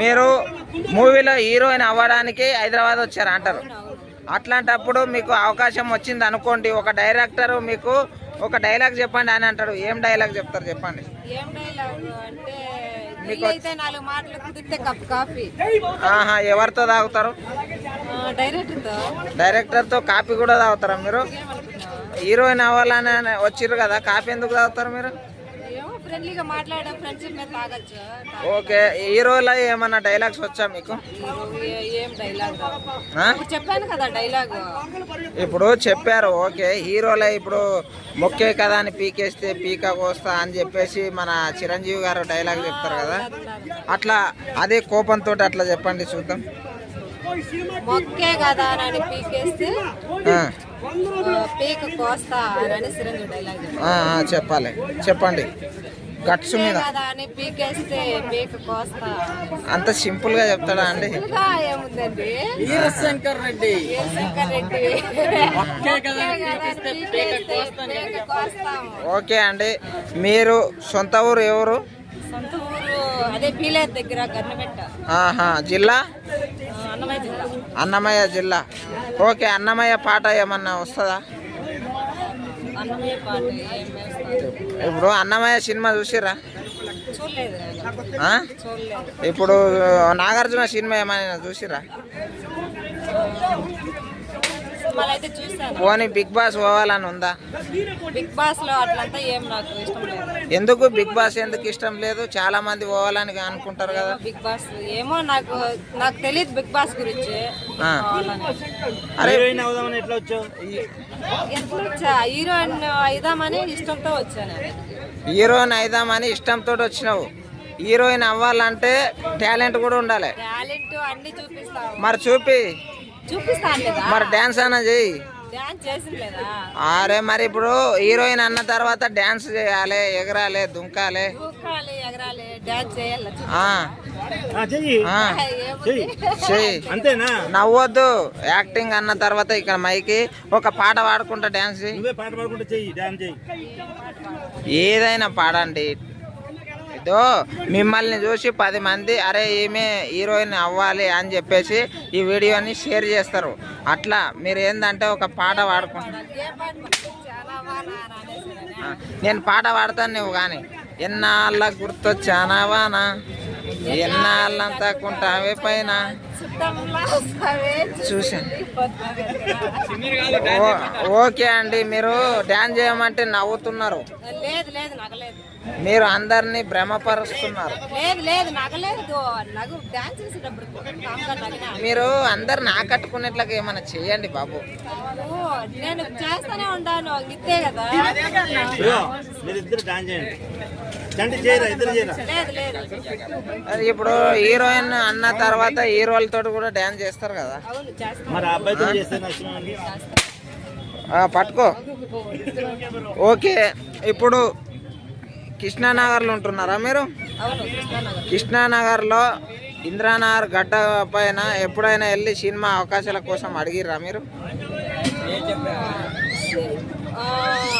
మీరు మూవీలో హీరోయిన్ అవ్వడానికి హైదరాబాద్ వచ్చారు అంటారు. అట్లాంటప్పుడు మీకు అవకాశం వచ్చింది అనుకోండి ఒక డైరెక్టర్ మీకు ఒక డైలాగ్ చెప్పండి అని అంటాడు. ఏం డైలాగ్ చెప్తారు చెప్పండి. ఎవరితో తాగుతారు? డైరెక్టర్తో డైరెక్టర్తో కాపీ కూడా తాగుతారా మీరు? హీరోయిన్ అవ్వాలని వచ్చిర్రు కదా కాపీ ఎందుకు తాగుతారు మీరు? ఫ్రెండ్లీగా మాట్లాడడం ఫ్రెండ్షిప్ మీద తాగొచ్చు? ఓకే హీరోలో ఏమన్నా డైలాగ్స్ వచ్చా మీకు? ఏ- డైలాగ్? ఇప్పుడు చెప్పాను కదా డైలాగ్ ఇప్పుడు చెప్పారు ఓకే హీరోలే ఇప్పుడు మొక్కే కదా అని పీకేస్తే పీక కోస్తా అని చెప్పేసి మన చిరంజీవి గారు డైలాగ్ చెప్తారు కదా. అట్లా అదే కోపంతో అట్లా చెప్పండి చూద్దాం. మొక్కే కదా అని పీకేస్తే పీక కోస్తా అని డైలాగ్ చెప్పాలి. చెప్పండి. గట్స్ మీద? కదా అని పీకేస్తే పీక కోస్తా. అంత సింపుల్గా చెప్తాడా అండి? వీరశంకర్ రెడ్డి. ఓకే అండి. మీరు సొంత ఊరు ఎవరు సొంత ఊరు అదే పీలేరు దగ్గర గన్నమెట్ట. ఆహా జిల్లా? ఆ, అన్నమయ్య జిల్లా. అన్నమయ్య జిల్లా. ఓకే అన్నమయ్య పాట ఏమన్నా వస్తుందా అన్నమయ్య పాట ఏం వేస్తారు ఇప్పుడు అన్నమయ్య సినిమా చూసిరా ఇప్పుడు నాగార్జున సినిమా ఏమైనా చూసిరా పోనీ బిగ్ బాస్ పోవాలని ఉందా? బిగ్ బాస్లో అట్లంతా ఏం నాకు ఇష్టం లేదు. ఎందుకు బిగ్ బాస్ ఎందుకు ఇష్టం లేదు? చాలా మంది పోవాలని అనుకుంటారు కదా. బిగ్ బాస్ ఏమో నాకు నాకు తెలియదు బిగ్ బాస్ గురించి. హీరోయిన్ అవుదామని ఎట్లా వచ్చావు? ఎట్లా వచ్చా? హీరోయిన్ అయిదామని ఇష్టంతో వచ్చాను. హీరోయిన్ అయిదామని ఇష్టంతో వచ్చినావు. హీరోయిన్ అవ్వాలంటే టాలెంట్ కూడా ఉండాలి. టాలెంట్ అన్ని చూపిస్తావు. మరి చూపి. చూపిస్తాను మరి డ్యాన్స్ అన్న చెయ్యి. డాన్స్ అరే మరి ఇప్పుడు హీరోయిన్ అన్న తర్వాత డ్యాన్స్ చేయాలి ఎగరాలి దుంకాలి. దూకాలి ఎగరాలి డాన్స్ చేయాలి? ఆ, ఆ, చెయ్యి. ఆ, ఏముంది? చెయ్యి. అంతేనా? నవ్వొద్దు. యాక్టింగ్ అన్న తర్వాత ఇక్కడ మైకి ఒక పాట పాడుకుంటా డాన్స్ ఏదైనా పాడండి. ఇదో మిమ్మల్ని చూసి పది మంది అరే ఈమె హీరోయిన్ అవ్వాలి అని చెప్పేసి ఈ వీడియోని షేర్ చేస్తారు. అట్లా మీరు ఏంటంటే ఒక పాట పాడుకుంటా పాట నేను పాట పాడతాను నువ్వు కానీ ఎన్నాళ్ళ గుర్తొచ్చానావానా ఎన్నాళ్ళంతా కుంటావే పైన. ఓ- ఓకే అండి మీరు డ్యాన్స్ చేయమంటే నవ్వుతున్నారు. లేదు లేదు నగలేదు. మీరు అందరినీ భ్రమపరుస్తున్నారు. లేదు లేదు నగలేదు. నగు డాన్స్ చేసేటప్పుడు కామ్గా నగినా. మీరు అందరిని ఆకట్టుకునేట్లుగా ఏమైనా చేయండి బాబు. ఓ, నేను చేస్తానే ఉంటాను ఇద్దే కదా. ఇదిగో, మీరిద్దరు డాన్స్ చేయండి. ఇప్పుడు హీరోయిన్ అన్న తర్వాత హీరోలతో కూడా డ్యాన్స్ చేస్తారు కదా. పట్టుకో. ఓకే ఇప్పుడు కృష్ణానగర్లో ఉంటున్నారా మీరు? కృష్ణానగర్లో ఇంద్రానగర్ గడ్డ పైన ఎప్పుడైనా వెళ్ళి సినిమా అవకాశాల కోసం అడిగిర్రా మీరు?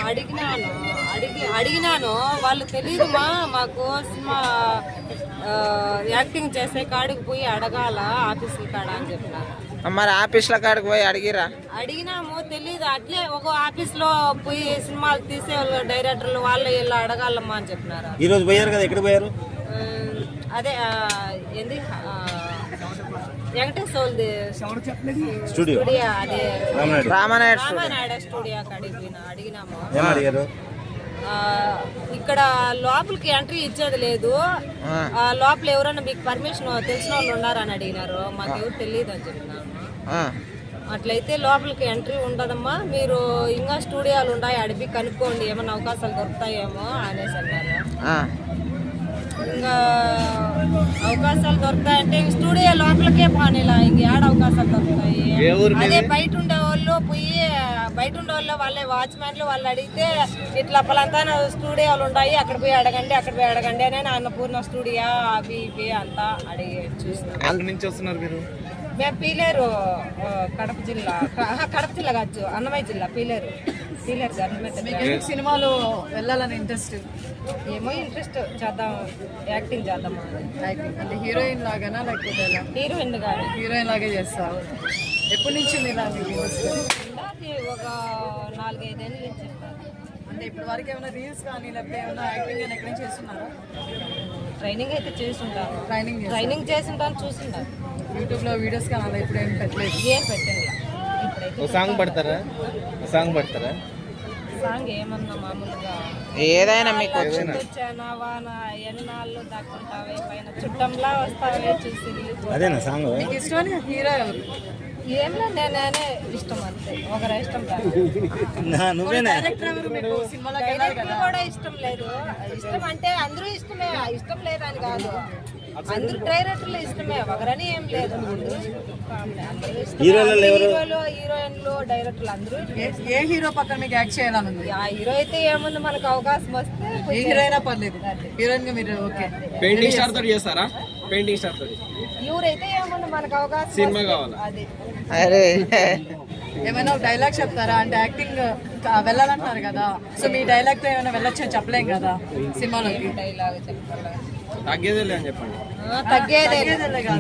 అడిగినాను. అడిగి అడిగినాను. వాళ్ళు తెలియదు మా మాకు సినిమా యాక్టింగ్ చేసే కాడికి పోయి అడగాల ఆఫీసుల కాడ అని చెప్పినారు. మరి ఆఫీస్ల కాడికి పోయి అడిగిరా? అడిగినాము తెలీదు. అట్లే ఒక ఆఫీస్లో పోయి సినిమాలు తీసే వాళ్ళు డైరెక్టర్లు వాళ్ళు వీళ్ళు అడగాలమ్మా అని చెప్పినారు. ఈ రోజు పోయారు కదా? ఎక్కడ పోయారు? అదే ఏంది? స్టూడియో? స్టూడియో అదే. రామనాయుడు. స్టూడియో. అడిగినాము. అడిగారు ఇక్కడ లోపలికి ఎంట్రీ ఇచ్చేది లేదు. లోపల ఎవరైనా మీకు పర్మిషన్ తెలిసిన వాళ్ళు ఉన్నారని అడిగినారు. మాకు ఎవరు తెలియదు అని చెప్పినాము ఆ, అట్లయితే లోపలికి ఎంట్రీ ఉండదమ్మా మీరు ఇంకా స్టూడియోలు ఉన్నాయి అడిపి కనుక్కోండి. ఏమైనా అవకాశాలు దొరుకుతాయేమో అనేసి అన్నారు. ఆ. ఇంకా అవకాశాలు దొరుకుతాయంటే స్టూడియో లోపలికే పోనీలా ఇంక ఏడ అవకాశాలు దొరుకుతాయి? అదే బయట ఉండే వాళ్ళు పోయి బయట ఉండే వాళ్ళు వాళ్ళే వాచ్మెన్లు వాళ్ళు అడిగితే ఇట్లా పలంతా స్టూడియోలు ఉన్నాయి అక్కడ పోయి అడగండి అక్కడ పోయి అడగండి అని అన్నపూర్ణ స్టూడియో అవి ఇవి అంతా అడిగి చూస్తాను నుంచి వస్తున్నారు మీరు? మేము పీలేరు కడప జిల్లా. కడప జిల్లా కాదు అన్నమయ్య జిల్లా పీలేరు. పీలేరు గవర్నమెంట్ సినిమాలో వెళ్ళాలని ఇంట్రెస్ట్ ఏమో ఇంట్రెస్ట్ చేద్దాం యాక్టింగ్ చేద్దామా? యాక్టింగ్ అంటే హీరోయిన్ లాగానా లేకపోతే హీరోయిన్ కానీ హీరోయిన్ లాగే చేస్తావు? ఎప్పటి నుంచి ఉంది ఇలా అది ఒక నాలుగైదేళ్ళ నుంచి. అంటే ఇప్పటి వరకు ఏమైనా రీల్స్ కానీ లేకపోతే ఏమైనా యాక్టింగ్ కానీ ఎక్కడి నుంచి చేస్తున్నారా? ట్రైనింగ్ అయితే చేస్తుంటాను. ట్రైనింగ్ ట్రైనింగ్ చేసింటాను చూసింటాను యూట్యూబ్లో వీడియోస్ కానీ అలా ఇప్పుడు ఏం పెట్టలేదు? ఏం పెట్టండి ఇప్పుడైతే సాంగ్ పడతారా? సాంగ్ పడతారా? సాంగ్ ఏమన్నా మామూలుగా ఏదైనా మీకు వచ్చి వచ్చానా వాన ఎన్నాళ్ళు దక్కుంటావే? పైన చుట్టంలా వస్తావే చూసి అదేనా సాంగ్? మీకు ఇష్టమైన హీరో ఎవరు? ఏంలో నేనే ఇష్టం అంతే ఒకరి ఇష్టం నువ్వేనా? కూడా ఇష్టం లేదు. ఇష్టం అంటే అందరూ ఇష్టమే. ఇష్టం లేదని కాదు. అందరూ డైరెక్టర్లు ఇష్టమే. ఒకరని ఏం లేదు? హీరోలు హీరోయిన్లు డైరెక్టర్లు అందరూ ఏ- హీరో పక్కన మీకు యాక్ట్ చేయాలని ఉంది? ఆ హీరో అయితే ఏముంది? మనకు అవకాశం వస్తే హీరోయినా పర్లేదు. హీరోయిన్గా మీరు ఓకే. పెయింటింగ్ స్టార్ తోటి చేస్తారా? పెయింటింగ్ తోటి ఎవరైతే ఏముంది మనకు అవకాశం సినిమా కావాలా? అది. అరే. ఏమైనా ఒక డైలాగ్ చెప్తారా? అంటే యాక్టింగ్ వెళ్ళాలంటున్నారు కదా. సో మీ డైలాగ్తో ఏమైనా వెళ్ళొచ్చు? అని చెప్పలేం కదా సినిమాలోకి. డైలాగ్ చెప్పాలి తగ్గేదే అని చెప్పండి. ఆ, తగ్గేదే తగ్గేదేలే కాదు.